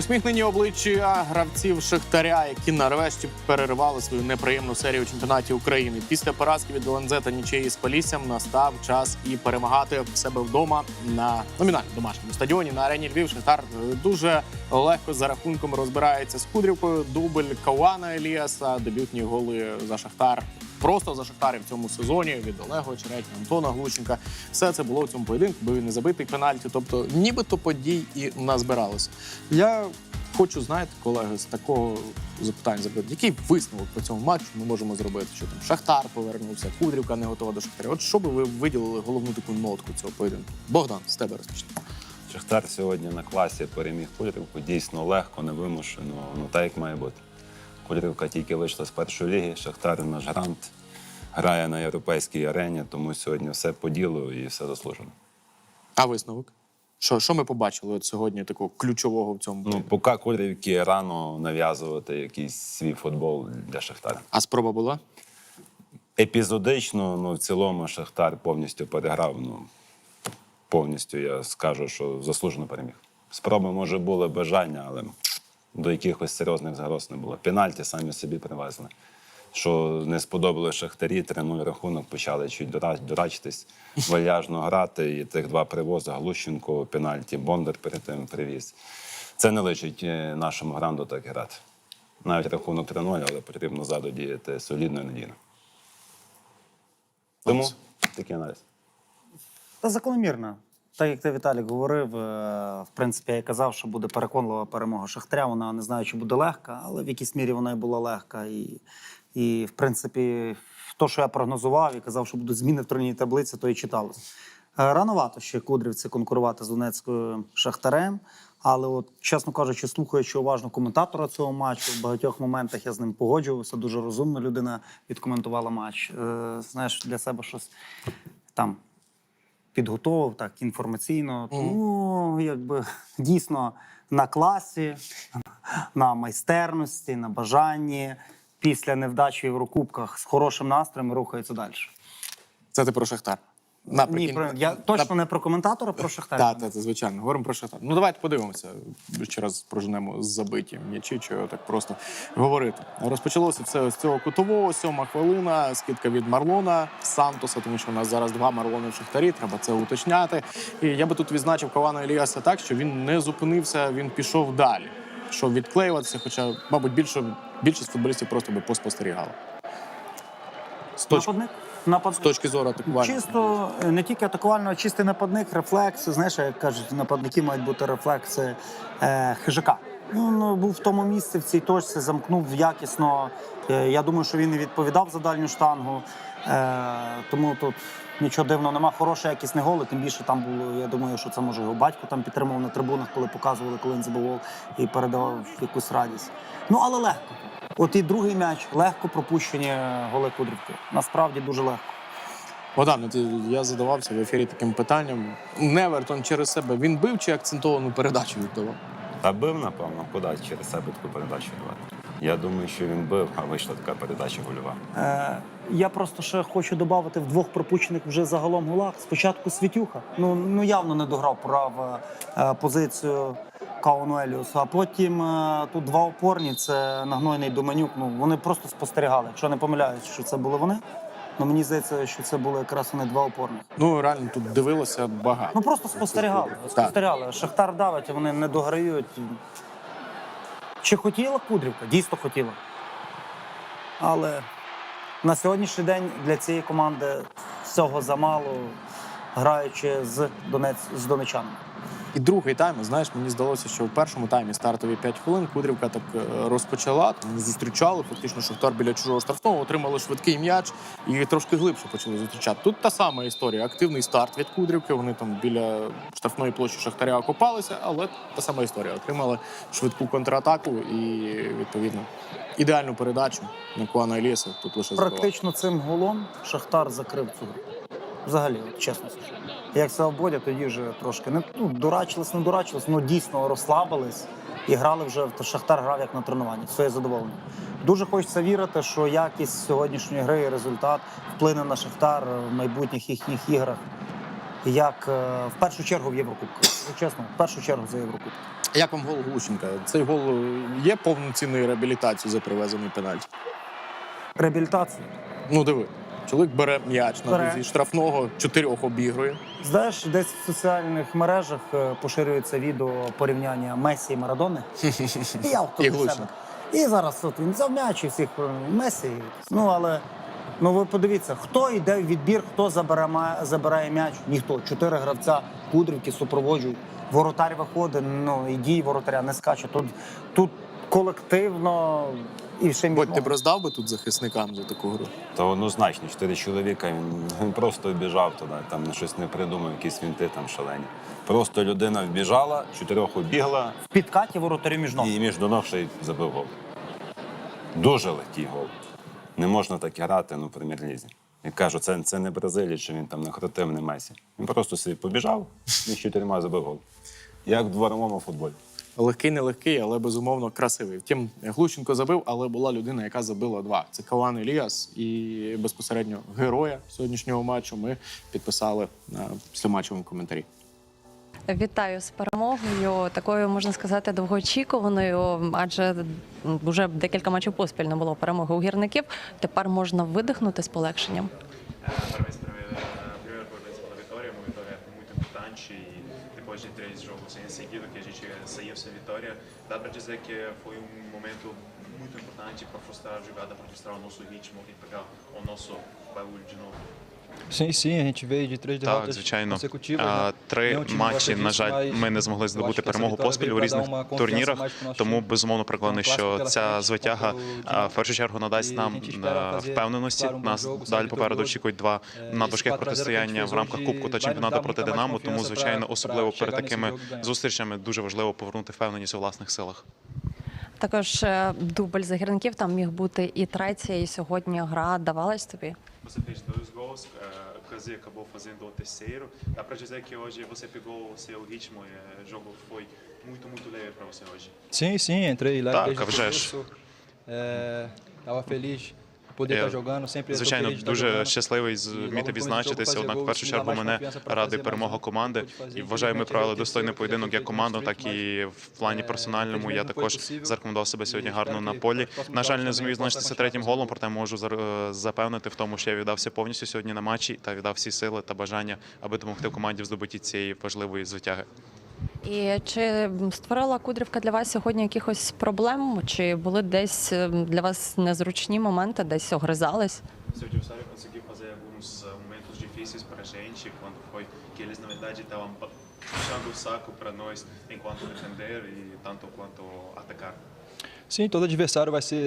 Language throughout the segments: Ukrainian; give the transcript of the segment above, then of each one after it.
Усміхнені обличчя гравців Шахтаря, які нарешті переривали свою неприємну серію у чемпіонаті України. Після поразки від ЛНЗ та нічиї з Поліссям настав час і перемагати в себе вдома на номінально домашньому стадіоні на арені Львів. Шахтар е, дуже легко за рахунком розбирається з Кудрівкою. Дубль Кауана Еліаса, дебютні голи за Шахтар. Просто за Шахтарі в цьому сезоні від Олега Очеретня, Антона Глущенка. Все це було в цьому поєдинку, бо він не забитий пенальті. Тобто, нібито подій і назбиралося. Я хочу, знаєте, колеги, з такого запитання запитати, який висновок по цьому матчу ми можемо зробити? Що там Шахтар повернувся, Кудрівка не готова до Шахтаря. От що би ви виділили головну таку нотку цього поєдинку? Богдан, з тебе розпочнемо. Шахтар сьогодні на класі переміг Кудрівку. Дійсно легко, невимушено. Ну так як має бути. Кудрівка тільки вийшла з першої ліги. Шахтар наш грант грає на європейській арені, тому сьогодні все по ділу і все заслужено. А висновок? Що, що ми побачили от сьогодні такого ключового в цьому? Ну, поки Кудрівки рано нав'язувати якийсь свій футбол для Шахтаря. А спроба була? Епізодично, ну в цілому Шахтар повністю переграв. Ну повністю я скажу, що заслужено переміг. Спроби, може, були бажання, але до якихось серйозних загроз не було. Пенальті самі собі привезли. Що не сподобалось Шахтарі, 3-0 рахунок, почали чуть дурачитись, вальяжно грати. І тих два привози Глущенко, пенальті, Бондар перед тим привіз. Це не личить е, нашому гранду так грати. Навіть рахунок 3-0, але потрібно ззаду діяти солідно і надійно. Тому такий аналіз. Та закономірно. Так як ти Віталік говорив, е, в принципі, я і казав, що буде переконлива перемога Шахтаря. Вона не знаю, чи буде легка, але в якійсь мірі вона і була легка. І, і в принципі, то, що я прогнозував і казав, що будуть зміни в турнірній таблиці, то і читалося. Е, Рановато ще Кудрівці конкурувати з Донецькою Шахтарем. Але, от, чесно кажучи, слухаючи уважно коментатора цього матчу, в багатьох моментах я з ним погоджувався. Дуже розумна людина відкоментувала матч. Е, знаєш, для себе щось там підготовив так інформаційно. Тому якби дійсно на класі, на майстерності, на бажанні. Після невдачі в Єврокубках з хорошим настроєм рухається далі. Це ти про Шахтар. Ні, про, я точно не про коментатора, про Шахтар. Так, так, так, звичайно. Говоримо про Шахтар. Ну давайте подивимося. Ще раз проженемо забиті м'ячі, чи так просто говорити. Розпочалося все з цього кутового, сьома хвилина, скидка від Марлона Сантоса, тому що у нас зараз два Марлони в Шахтарі, треба це уточняти. І я би тут відзначив Кавана Еліаса так, що він не зупинився, він пішов далі. Щоб відклеюватися, хоча, мабуть, більше, більшість футболістів просто би поспостерігали. З точки, Нападник? Напад... з точки зору атакування. Чисто е, не тільки атакувально, а чистий нападник, рефлекс. Знаєш, як кажуть, нападники мають бути рефлекси е, хижака. Ну, ну, був в тому місці, в цій точці, замкнув якісно. Е, я думаю, що він і відповідав за дальню штангу. Е, тому тут нічого дивного нема. Хороший якісний гол, і тим більше там було. Я думаю, що це може його батько там підтримував на трибунах, коли показували, коли він забив гол і передавав якусь радість. Ну але легко. От і другий м'яч легко пропущені голи Кудрівки. Насправді дуже легко. Богдан, я задавався в ефірі таким питанням. Невертон через себе він бив чи акцентовану передачу віддавав? Та бив, напевно, куди через себе таку передачу давати. Я думаю, що він бив, а вийшла така передача гольова. Е, я просто ще хочу додати в двох пропущених вже загалом голах. Спочатку Світюха. Ну, ну явно не дограв прав е, позицію Кауну Еліусу. А потім е, тут два опорні це Нагнойний Доменюк. Ну вони просто спостерігали. Якщо не помиляюсь, що це були вони. Ну мені здається, що це були якраз вони два опорних. Ну реально тут дивилося багато. Ну просто спостерігали. Спостерігали. Шахтар давить, вони не дограють. Чи хотіла Кудрівка? Дійсно хотіла. Але на сьогоднішній день для цієї команди всього замало, граючи з, Донець, з донечанами. І другий тайм, знаєш, мені здалося, що в першому таймі стартові 5 хвилин Кудрівка так е, розпочала, там зустрічали фактично Шахтар біля чужого штрафного, отримали швидкий м'яч і трошки глибше почали зустрічати. Тут та сама історія. Активний старт від Кудрівки. Вони там біля штрафної площі Шахтаря окопалися, але та сама історія. Отримали швидку контратаку і відповідно ідеальну передачу на Куана Еліса. Тут лише. Практично цим голом Шахтар закрив цю гру. Взагалі, чесно скажу. Як Бодя, тоді вже трошки не ну, дурачились, не дурачились, ну дійсно розслабились і грали вже в Шахтар грав як на тренуванні. Все є задоволення. Дуже хочеться вірити, що якість сьогоднішньої гри і результат вплине на Шахтар в майбутніх їхніх іграх. як е, в першу чергу в Єврокубку. Чесно, в першу чергу за Єврокубку. Як вам гол Глущенка? Цей гол е, є повноцінною реабілітацією за привезений пенальті? Реабілітацію. Ну диви, чоловік бере м'яч на Бере. зі штрафного, чотирьох обігрує. Знаєш, десь в соціальних мережах е, поширюється відео порівняння Месі і Марадони. І я от тут І у Глущенко. себе. І зараз от він взяв м'яч і всіх е, Месі. Ну але ну ви подивіться, хто йде в відбір, хто забере, ма- забирає м'яч? Ніхто. Чотири гравця кудрівки супроводжують. Воротар виходить, ну і дії воротаря не скаче. Тут, тут колективно і ще Бодь, ти б роздав би тут захисникам за таку гру? То однозначно, чотири чоловіка, він, він просто вбіжав туди, там на щось не придумав, якісь вінти там шалені. Просто людина вбіжала, чотирьох обігла в підкаті воротарі між ног. і між до ног ще й забив гол. Дуже легкий гол. Не можна так грати ну, в прем'єр-лізі. Я кажу, це, це не Бразилія, що він там не крутив, не Месі. Він просто собі побіжав і з чотирма забив гол. Як в дворовому футболі. Легкий, не легкий, але безумовно красивий. Втім, Глущенко забив, але була людина, яка забила два. Це Каван Еліас і безпосередньо героя сьогоднішнього матчу. Ми підписали на післяматчевому коментарі. Вітаю з перемогою. Такою можна сказати довгоочікуваною, адже вже декілька матчів поспіль не було перемоги у гірників. Tепер можна видихнути з polегшенням. Que a gente saiu sem vitória, dá para dizer que foi um momento muito importante para frustrar a jogada, para frustrar o nosso ritmo e pegar o nosso baú de novo. Sim, sim, a gente veio de três Так, звичайно. А. Три матчі, на жаль, ми не змогли здобути перемогу поспіль у різних турнірах. Тому безумовно переконаний, що ця звитяга а, в першу чергу надасть нам е, впевненості. um Нас далі попереду очікують два Е, надважких esse 4 a 0 que a gente протистояння в рамках Кубку та чемпіонату проти Динамо. Тому, звичайно, особливо перед такими зустрічами дуже важливо повернути впевненість у власних силах. Також е, дубль загірників там міг бути і третя, і сьогодні гра давалась тобі. Você fez dois gols, eh, o Kazi acabou fazendo o terceiro. Dá para dizer que hoje você pegou o seu ritmo e eh, o jogo foi muito, muito leve para você hoje. Sim, sim, entrei lá Tá, desde o começo. É, tava feliz sempre tô Звичайно, дуже щасливий зміти відзначитися. Однак, в першу чергу, мене fazer перемога команди. І вважаю, ми провели достойний поєдинок як команду, так і в плані Е, персональному. Я також зарекомендував себе сьогодні гарно на полі. На жаль, не відзначитися просто третім голом, проте можу е, запевнити в тому, що я віддався повністю сьогодні на матчі та віддав всі сили та бажання, аби допомогти команді в здобутті цієї важливої звитяги. І чи створила Кудрівка для вас сьогодні якихось проблем? Чи були десь е, для вас незручні моменти, десь огризались? Seu adversário conseguiu fazer alguns eh, momentos difíceis para a gente, quando foi que eles, na verdade, estavam pa- puxando o saco para nós enquanto defender e tanto quanto atacar. Sim, todo adversário vai ser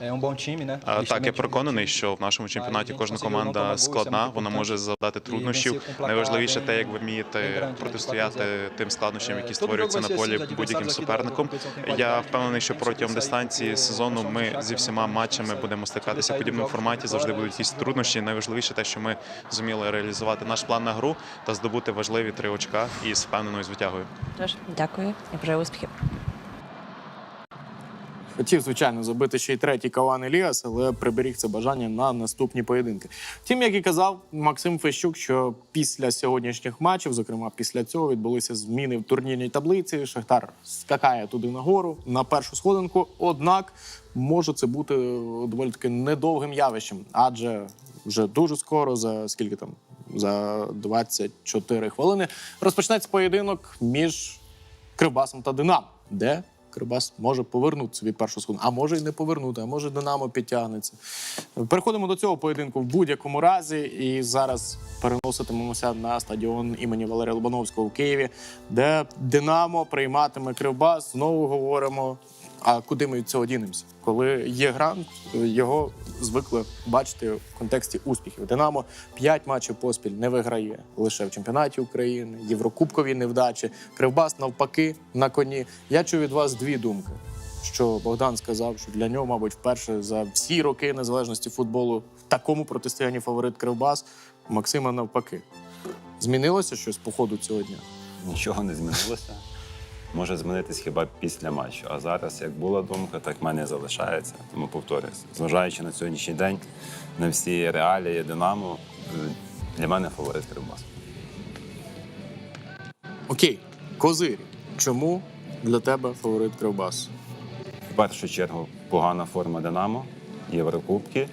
né? А, Так, я переконаний, що в нашому чемпіонаті кожна команда складна, вона може завдати труднощів. Найважливіше те, як ви вмієте протистояти тим складнощам, які Е, створюються на полі будь-яким суперником. Я впевнений, що протягом дистанції сезону ми зі всіма матчами будемо стикатися в подібному форматі. Завжди будуть якісь труднощі. Найважливіше те, що ми зуміли реалізувати наш план на гру та здобути важливі три очка із впевненою звитягою. Дякую і бажаю успіхів. Хотів, звичайно, забити ще й третій Каван Еліас, але приберіг це бажання на наступні поєдинки. Втім, як і казав Максим Фещук, що після сьогоднішніх матчів, зокрема після цього, відбулися зміни в турнірній таблиці. Шахтар скакає туди нагору на першу сходинку. Однак може це бути доволі таки недовгим явищем, адже вже дуже скоро, за скільки там за 24 хвилини, розпочнеться поєдинок між Кривбасом та Динамо, де Кривбас може повернути собі першу сходинку, а може й не повернути, а може Динамо підтягнеться. Переходимо до цього поєдинку в будь-якому разі. І зараз переноситимемося на стадіон імені Валерія Лобановського в Києві, де Динамо прийматиме Кривбас. Знову говоримо. А куди ми від цього дінемося? Коли є грант, його звикли бачити в контексті успіхів. Динамо п'ять матчів поспіль не виграє лише в чемпіонаті України, Єврокубкові невдачі. Кривбас навпаки на коні. Я чую від вас дві думки. Що Богдан сказав, що для нього, мабуть, вперше за всі роки незалежності футболу в такому протистоянні фаворит Кривбас. Максима навпаки. Змінилося щось по ходу цього дня? Нічого не змінилося. Може змінитись хіба після матчу. А зараз, як була думка, так в мене залишається. Тому повторююся. Зважаючи на сьогоднішній день, на всі реалії Динамо, е, для мене фаворит Кривбас. Окей, козирі. Чому для тебе фаворит Кривбас? В першу чергу погана форма Динамо, Єврокубки.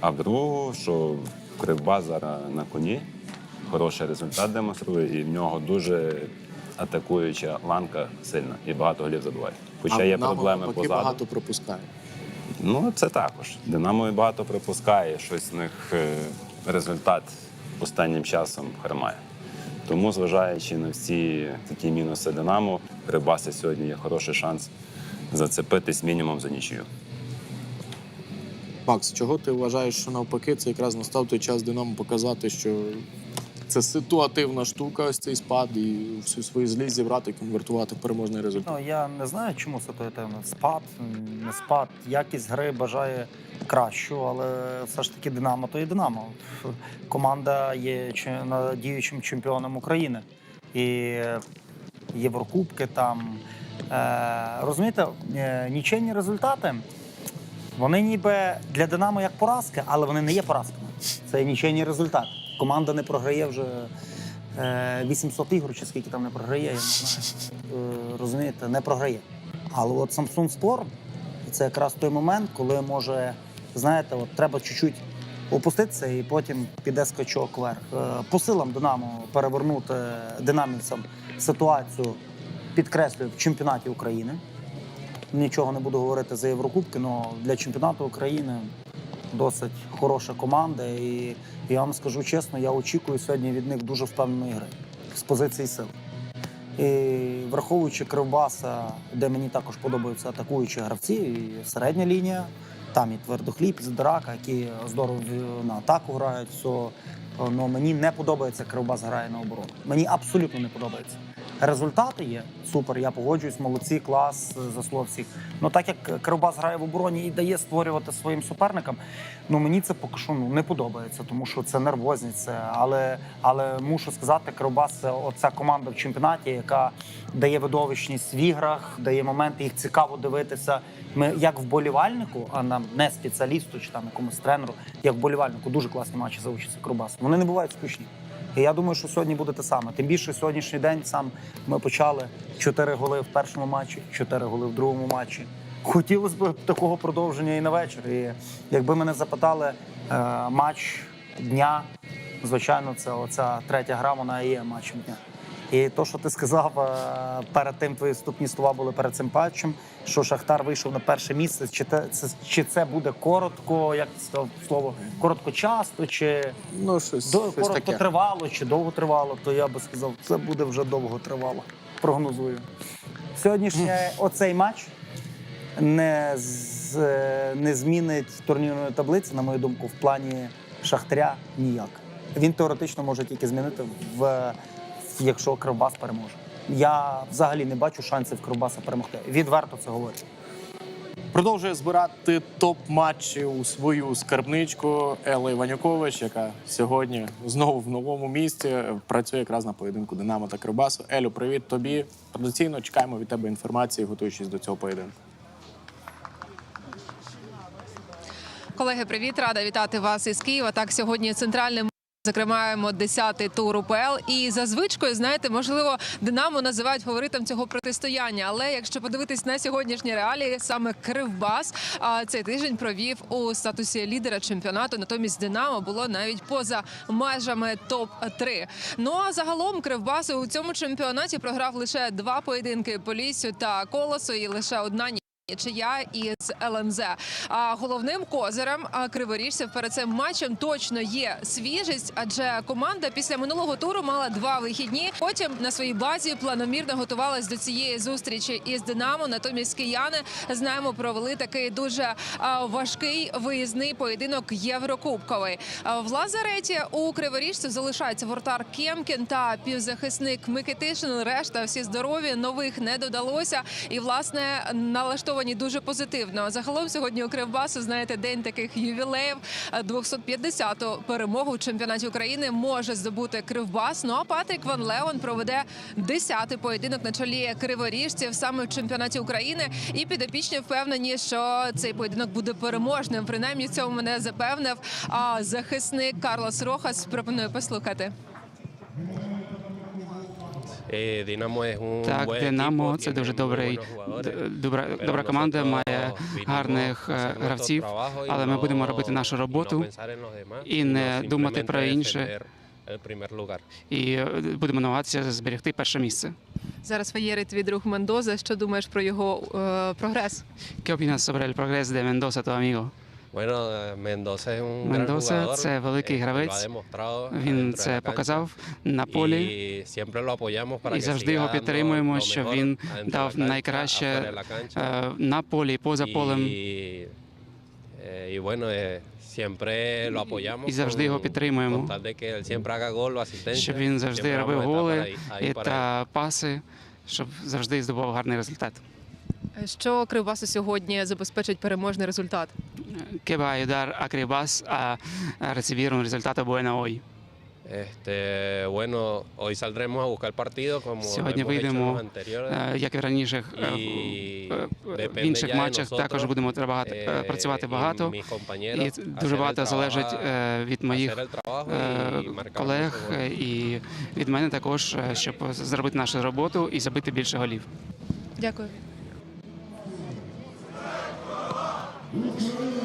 А в другу, що Кривбас зараз на коні, хороший результат демонструє, і в нього дуже атакуюча ланка сильна і багато голів забиває. Хоча є нам проблеми позаду. багато пропускає. Ну, це також. Динамо і багато припускає, щось в них е, результат останнім часом хромає. Тому, зважаючи на всі такі мінуси Динамо, Кривбаса сьогодні є хороший шанс зацепитись мінімум за нічию. Макс, чого ти вважаєш, що навпаки це якраз настав той час Динамо показати, що це ситуативна штука, ось цей спад, і всю свою злість зібрати і конвертувати в переможний результат. Ну, я не знаю, чому ситуативно. Спад, не спад. Якість гри бажає кращу, але все ж таки Динамо то і Динамо. Команда є чи- діючим чемпіоном України. І Єврокубки там. Е, розумієте, е, нічийні результати. Вони ніби для Динамо як поразки, але вони не є поразками. Це нічийний результат. Команда не програє вже е, 800 ігор, чи скільки там не програє, я не знаю. Е, розумієте, не програє. Але от Samsung Sport це якраз той момент, коли може, знаєте, от треба чуть-чуть опуститися і потім піде скачок вверх. Е, По силам Динамо перевернути динамівцям ситуацію, підкреслюю, в чемпіонаті України. Нічого не буду говорити за Єврокубки, але для чемпіонату України досить хороша команда. І я вам скажу чесно, я очікую сьогодні від них дуже впевненої гри з позиції сил. І враховуючи Кривбаса, де мені також подобаються атакуючі гравці, і середня лінія, там і твердохліб, і Здорака, які здорово на атаку грають. Все. Ну, мені не подобається Кривбас грає на оборону. Мені абсолютно не подобається. Результати є супер, я погоджуюсь, молодці, клас, е, заслуг всіх. Ну так як Кривбас грає в обороні і дає створювати своїм суперникам, ну мені це поки що ну, не подобається, тому що це нервозність. Це, але, але мушу сказати, Кривбас це оця команда в чемпіонаті, яка дає видовищність в іграх, дає моменти, їх цікаво дивитися. Ми як вболівальнику, а нам не спеціалісту чи там якомусь тренеру, як вболівальнику, дуже класні матчі за участі Кривбасу. Вони не бувають скучні. І я думаю, що сьогодні буде те саме. Тим більше сьогоднішній день сам ми почали 4 голи в першому матчі, 4 голи в другому матчі. Хотілося б такого продовження і на вечір. І якби мене запитали е, матч дня, звичайно, це оця третя гра, вона і є матчем дня. І то, що ти сказав е, перед тим, твої вступні слова були перед цим матчем, що Шахтар вийшов на перше місце. Чи те це чи це буде коротко, як сказав слово, короткочасно, чи Ну, щось, до, щось коротко таке. тривало чи довго тривало, то я би сказав, це буде вже довго тривало. Прогнозую. Сьогоднішній оцей матч не, з, е, не змінить турнірної таблиці, на мою думку, в плані Шахтаря ніяк. Він теоретично може тільки змінити, в- якщо Кривбас переможе. Я взагалі не бачу шансів Кривбаса перемогти. Відверто це говорю. Продовжує збирати топ-матчі у свою скарбничку Елла Іванюкович, яка сьогодні знову в новому місці працює якраз на поєдинку Динамо та Кривбасу. Елю, привіт тобі. Традиційно чекаємо від тебе інформації, готуючись до цього поєдинку. Колеги, привіт! Рада вітати вас із Києва. Так, сьогодні центральним. Закриваємо 10-й тур УПЛ. І за звичкою, знаєте, можливо, Динамо називають фаворитом цього протистояння. Але якщо подивитись на сьогоднішні реалії, саме Кривбас цей тиждень провів у статусі лідера чемпіонату. Натомість Динамо було навіть поза межами топ 3 Ну а загалом Кривбас у цьому чемпіонаті програв лише два поєдинки Поліссю та Колосу, і лише одна Чия із ЛНЗ. А головним козирем криворіжців перед цим матчем точно є свіжість, адже команда після минулого туру мала два вихідні. Потім на своїй базі планомірно готувалась до цієї зустрічі із Динамо. Натомість кияни знаємо, провели такий дуже важкий виїзний поєдинок Єврокубковий. В Лазареті у криворіжців залишається вортар Кемкін та півзахисник Микитишин. Решта всі здорові, нових не додалося. І власне налаштовані дуже позитивно. Загалом сьогодні у Кривбасу, знаєте, день таких ювілеїв. 250-ту перемогу у чемпіонаті України може здобути Кривбас. Ну а Патрік Ван Леон проведе 10-й поєдинок на чолі криворіжців саме в чемпіонаті України. І підопічні впевнені, що цей поєдинок буде переможним. Принаймні в цьому мене запевнив а, захисник Карлос Рохас. Пропоную послухати. Eh, Dinamo es un Так, buen Динамо equipo, це дуже добрий, добра, добра команда, має гарних е, гравців, але ми будемо робити нашу роботу і не думати про інше. і е, будемо намагатися зберегти перше місце. Зараз воєрить твій друг Мендоза. Що думаєш про його е, прогрес? ¿Qué opinas sobre el progreso de Mendoza, eh, jugador, це великий eh, гравець. Він це показав на полі. І завжди його підтримуємо, щоб він дав найкраще е, на полі, поза полем. Eh, eh. І завжди його підтримуємо. Щоб він завжди робив голи та паси, щоб завжди здобував гарний результат. Що Кривбасу сьогодні забезпечить переможний результат? ¿Qué va a ayudar a Cribas a, recibir un resultado bueno hoy? Este, bueno, hoy saldremos a buscar partido como Сьогодні hemos hecho los вийдемо, anteriores. е, як і в раніше, е, І в- е, depende інших ya de матчах nosotros, також будемо трабагати- е, eh, працювати y багато. mis compañeros І дуже багато залежить trabajo- е, від моїх hacer el trabajo е, y marcar колег muchos goles. е, і від мене також, е, щоб зробити нашу роботу і забити більше голів. Дякую. Thank you.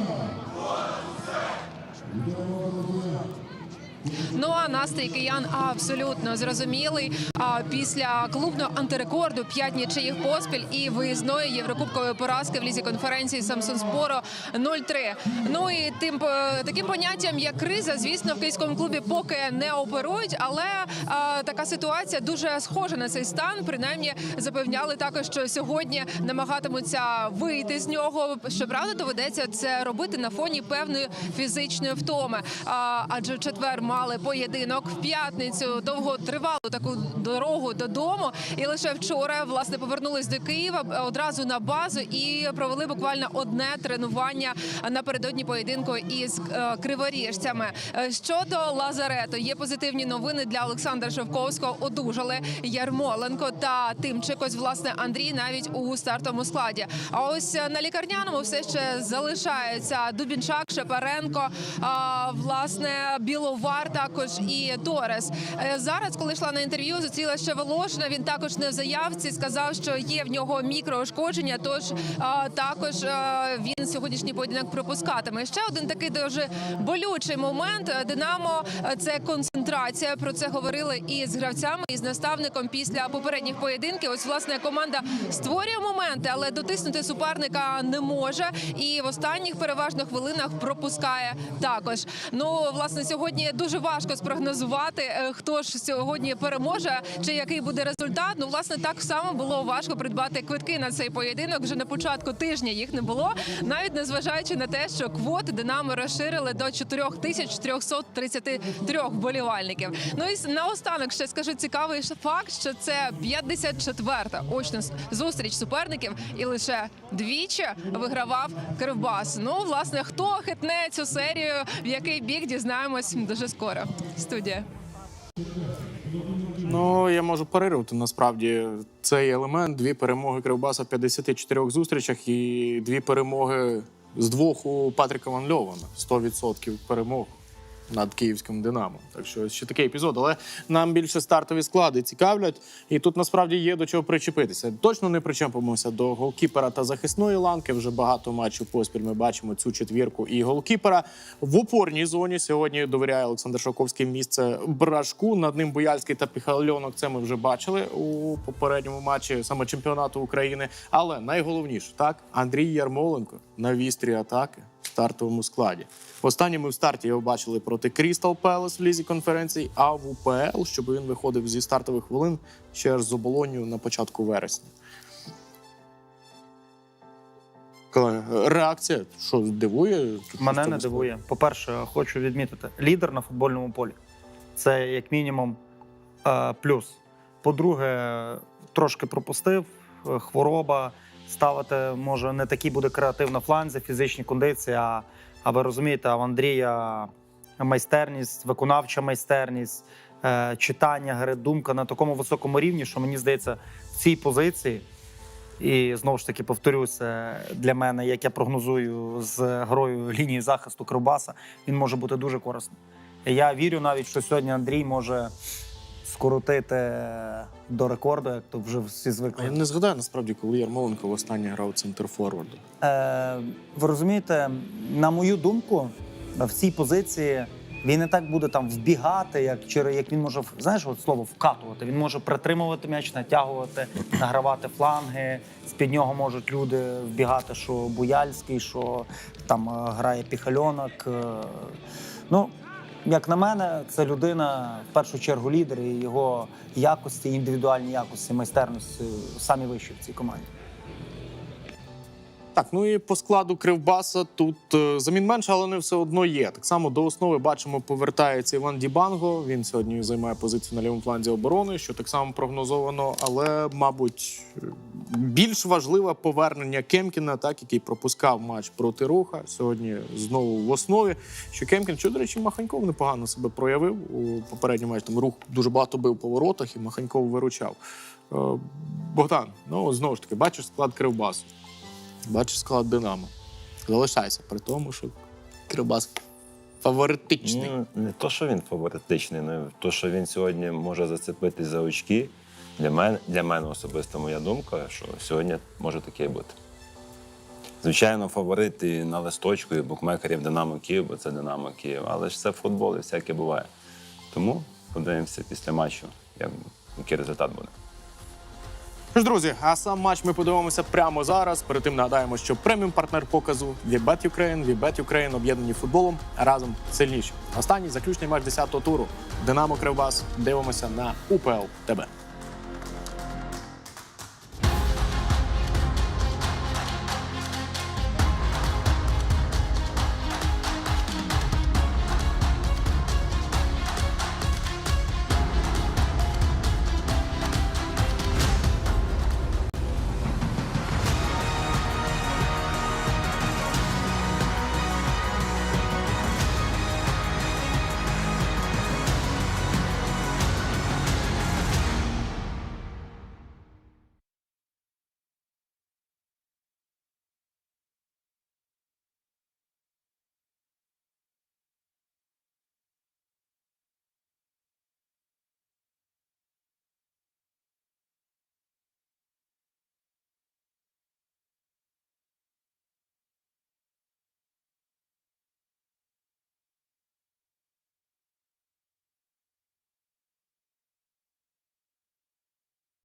Ну а настрій киян абсолютно зрозумілий. А після клубного антирекорду п'ять нічиїх поспіль і виїзної єврокубкової поразки в лізі конференції Самсон Споро 0-3. Ну і тим е, таким поняттям, як криза, звісно, в київському клубі поки не оперують, але е, така ситуація дуже схожа на цей стан. Принаймні запевняли також, що сьогодні намагатимуться вийти з нього. Щоправда, доведеться це робити на фоні певної фізичної втоми. А, адже в четвер мали поєдинок в п'ятницю. Довго тривалу таку дорогу додому. І лише вчора власне повернулись до Києва е, одразу на базу і провели буквально одне тренування напередодні поєдинку із е, криворіжцями. Е, Щодо Лазарету, є позитивні новини для Олександра Шевковського. Одужали Ярмоленко та Тимчик. Ось власне Андрій навіть у стартовому складі. А ось на лікарняному все ще залишаються Дубінчак, Шепаренко, власне Біловар, також і Торес. Е, Зараз, коли йшла на інтерв'ю, зустріла ще Волошина. Він також не в заявці сказав, що є в нього мікроушкодження. Тож а, також він сьогоднішній поєдинок пропускатиме. Ще один такий дуже болючий момент. Е, Динамо е, це концентрація. Про це говорили і з гравцями, і з наставником після попередніх поєдинків. Ось власне команда створює моменти, але дотиснути суперника не може. І в останніх переважно хвилинах пропускає також. Ну власне сьогодні дуже важко спрогнозувати, е, хто ж сьогодні переможе, чи який буде результат. Ну власне так само було важко придбати квитки на цей поєдинок. Вже на початку тижня їх не було, навіть незважаючи на те, що квоти Динамо розширили до 4433 вболівальників. Ну і наостанок ще скажу цікавий факт, що це 54-та очна зустріч суперників, і лише двічі вигравав Кривбас. Ну, власне, хто хитне цю серію, в який бік дізнаємось дуже скоро. Студія. Ну, я можу перервати насправді цей елемент. Дві перемоги Кривбаса в 54 зустрічах і дві перемоги з двох у Патріка Ван Льована. 100% перемог над київським Динамо. Так що ще такий епізод. Але нам більше стартові склади цікавлять. І тут насправді є до чого причепитися. Точно не причепимося до голкіпера та захисної ланки. Вже багато матчів поспіль ми бачимо цю четвірку і голкіпера. В опорній зоні сьогодні довіряє Олександр Шовковський місце Брашку. Над ним Бояльський та Піхальонок. Це ми вже бачили у попередньому матчі саме чемпіонату України. Але найголовніше так Андрій Ярмоленко на вістрі атаки стартовому складі. Останнє ми в старті його бачили проти Крістал Пелес в лізі конференції, а в УПЛ, щоб він виходив зі стартових хвилин ще ж з оболонію на початку вересня. Реакція, що дивує? Мене не дивує. По-перше, хочу відмітити лідер на футбольному полі. Це як мінімум е, плюс. По-друге, трошки пропустив е, хвороба. Ставити може не такий буде креатив на фланзі, фізичні кондиції. А, а ви розумієте, а в Андрія майстерність, виконавча майстерність, е, читання гри, думка на такому високому рівні, що мені здається, в цій позиції. І знову ж таки повторюся, для мене, як я прогнозую з грою лінії захисту Кривбаса, він може бути дуже корисним. Я вірю навіть, що сьогодні Андрій може скоротити до рекорду, як то вже всі А звикли. я не згадаю насправді, коли Ярмоленко востаннє грав центр форварду. Е, ви розумієте, на мою думку, в цій позиції він не так буде там вбігати, як, через- як він може знаєш, от слово вкатувати. Він може притримувати м'яч, натягувати, награвати фланги. З-під нього можуть люди вбігати, що Буяльський, що там е, грає Піхальонок. Е, ну, як на мене, це людина в першу чергу лідер, і його якості, індивідуальні якості, майстерності самі вищі в цій команді. Так, ну і по складу Кривбаса тут е, замін менше, але вони все одно є. Так само до основи бачимо, повертається Іван Дібанго. Він сьогодні займає позицію на лівому фланзі оборони, що так само прогнозовано. Але, мабуть, більш важливе повернення Кемкіна, так який пропускав матч проти руха. Сьогодні знову в основі. Що Кемкін, що, до речі, Маханьков непогано себе проявив у попередньому матчі. Там рух дуже багато бив по воротах, і Маханьков виручав. Е, Богдан, ну знову ж таки, бачиш склад Кривбасу. Бачиш склад Динамо. Залишайся при тому, що Кривбас фаворитичний. Ну, не то, що він фаворитичний, ну то, що він сьогодні може зацепитись за очки. Для мене, для мене особисто моя думка, що сьогодні може таке бути. Звичайно, фаворит і на листочку, і букмекерів Динамо Київ, бо це Динамо Київ. Але ж це футбол і всяке буває. Тому подивимося після матчу, як, який результат буде. Що ж, друзі, а сам матч ми подивимося прямо зараз. Перед тим нагадаємо, що преміум партнер показу Вібет Ukraine, Вібет Ukraine об'єднані футболом разом сильніші. Останній заключний матч 10-го туру. Динамо Кривбас. Дивимося на УПЛ ТБ.